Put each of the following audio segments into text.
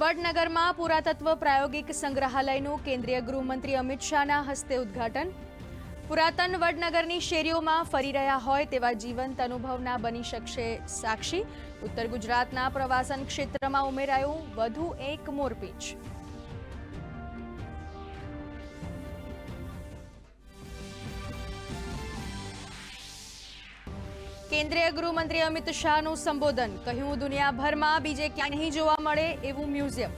વડનગરમાં પુરાતત્વ પ્રાયોગિક સંગ્રહાલયનું કેન્દ્રીય ગૃહમંત્રી અમિત શાહના હસ્તે ઉદ્ઘાટન. પુરાતન વડનગરની શેરીઓમાં ફરી રહ્યા હોય તેવા જીવંત અનુભવના બની શકશે સાક્ષી. ઉત્તર ગુજરાતના પ્રવાસન ક્ષેત્રમાં ઉમેરાયું વધુ એક મોરપીંછ કેન્દ્રીય ગૃહમંત્રી અમિત શાહનું સંબોધન. કહ્યું, દુનિયાભરમાં બીજે ક્યાંય નહીં જોવા મળે એવું મ્યુઝિયમ.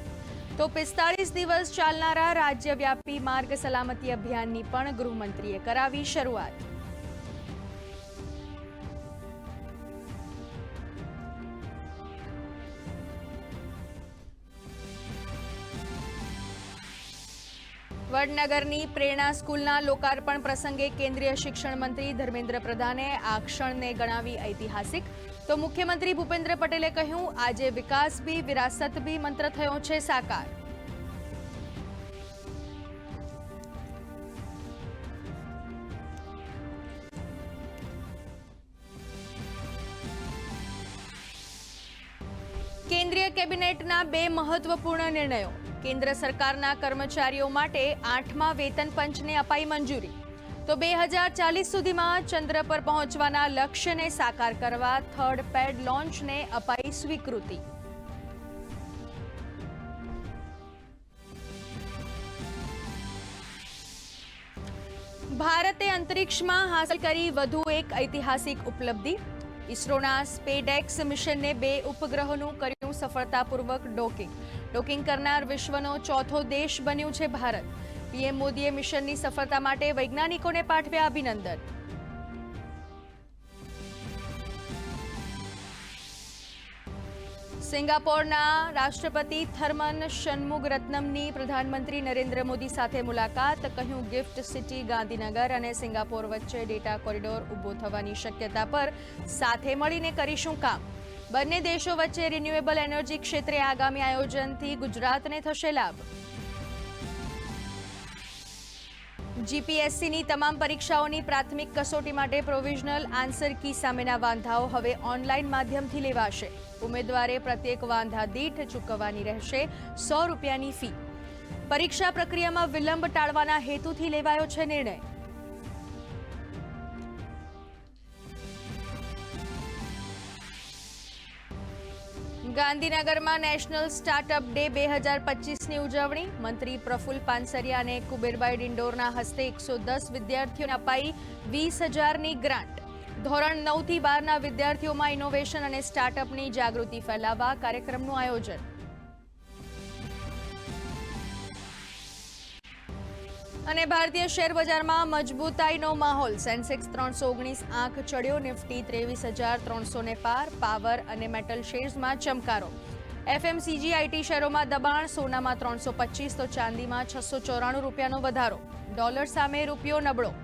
તો પિસ્તાળીસ દિવસ ચાલનારા રાજ્યવ્યાપી માર્ગ સલામતી અભિયાનની પણ ગૃહમંત્રીએ કરાવી શરૂઆત. વડનગરની પ્રેરણા સ્કૂલના લોકાર્પણ પ્રસંગે કેન્દ્રીય શિક્ષણ મંત્રી ધર્મેન્દ્ર પ્રધાને આ ક્ષણને ગણાવી ઐતિહાસિક. તો મુખ્યમંત્રી ભૂપેન્દ્ર પટેલે કહ્યું, આજે વિકાસ બી વિરાસત બી મંત્ર થયો છે સાકાર. કેન્દ્રીય કેબિનેટના બે મહત્વપૂર્ણ નિર્ણયો. કેન્દ્ર સરકારના કર્મચારીઓ માટે આઠમા વેતન પંચને અપાઈ મંજૂરી. તો બે સુધીમાં ચંદ્ર પર પહોંચવાના લક્ષ્યને સાકાર કરવા થર્ડ પેડ લોન્ચને અપાઈ સ્વીકૃતિ. ભારતે અંતરિક્ષમાં હાંસલ કરી વધુ એક ઐતિહાસિક ઉપલબ્ધિ. ઇસરોના સ્પેડેક્સ મિશનને બે ઉપગ્રહોનું કર્યું સફળતાપૂર્વક ડોકિંગ. ડોકિંગ કરનાર વિશ્વનો ચોથો દેશ બન્યું છે ભારત. પીએમ મોદીએ મિશનની સફળતા માટે વૈજ્ઞાનિકોને પાઠવ્યા અભિનંદન. સિંગાપોરના રાષ્ટ્રપતિ થર્મન ષણમુગરત્નમની પ્રધાનમંત્રી નરેન્દ્ર મોદી સાથે મુલાકાત, કહ્યું ગિફ્ટ સિટી ગાંધીનગર અને સિંગાપોર વચ્ચે ડેટા કોરિડોર ઊભો થવાની શક્યતા પર સાથે મળીને કરીશું કામ. બંને દેશો વચ્ચે રિન્યુએબલ એનર્જી ક્ષેત્રે આગામી આયોજનથી ગુજરાતને થશે લાભ. જીપીએસસીની તમામ પરીક્ષાઓની પ્રાથમિક કસોટી માટે પ્રોવિઝનલ આન્સર કી સામેના વાંધાઓ હવે ઓનલાઈન માધ્યમથી લેવાશે. ઉમેદવારે પ્રત્યેક વાંધા દીઠ ચૂકવવાની રહેશે સો રૂપિયાની ફી પરીક્ષા પ્રક્રિયામાં વિલંબ ટાળવાના હેતુથી લેવાયો છે નિર્ણય. ગાંધીનગરમાં નેશનલ સ્ટાર્ટઅપ ડે બે હજાર પચીસની ઉજવણી. મંત્રી પ્રફુલ પાનસરિયા અને કુબેરભાઈ ડિંડોરના હસ્તે એકસો દસ વિદ્યાર્થીઓને અપાઈ વીસ હજારની ગ્રાન્ટ. ધોરણ નવથી બારના વિદ્યાર્થીઓમાં ઇનોવેશન અને સ્ટાર્ટઅપની જાગૃતિ ફેલાવવા કાર્યક્રમનું આયોજન. અને ભારતીય શેર બજારમાં મજબૂતાઈનો માહોલ. સેન્સેક્સ ત્રણસો ઓગણીસ આંક ચડ્યો, નિફ્ટી ત્રેવીસ હજાર ત્રણસો ને પાર, પાવર અને મેટલ શેર્સમાં ચમકારો. એફએમસીજી આઈટી શેરોમાં દબાણ, સોનામાં ત્રણસો પચીસ તો ચાંદીમાં છસો ચોરાણું રૂપિયાનો વધારો. ડોલર સામે રૂપિયો નબળો.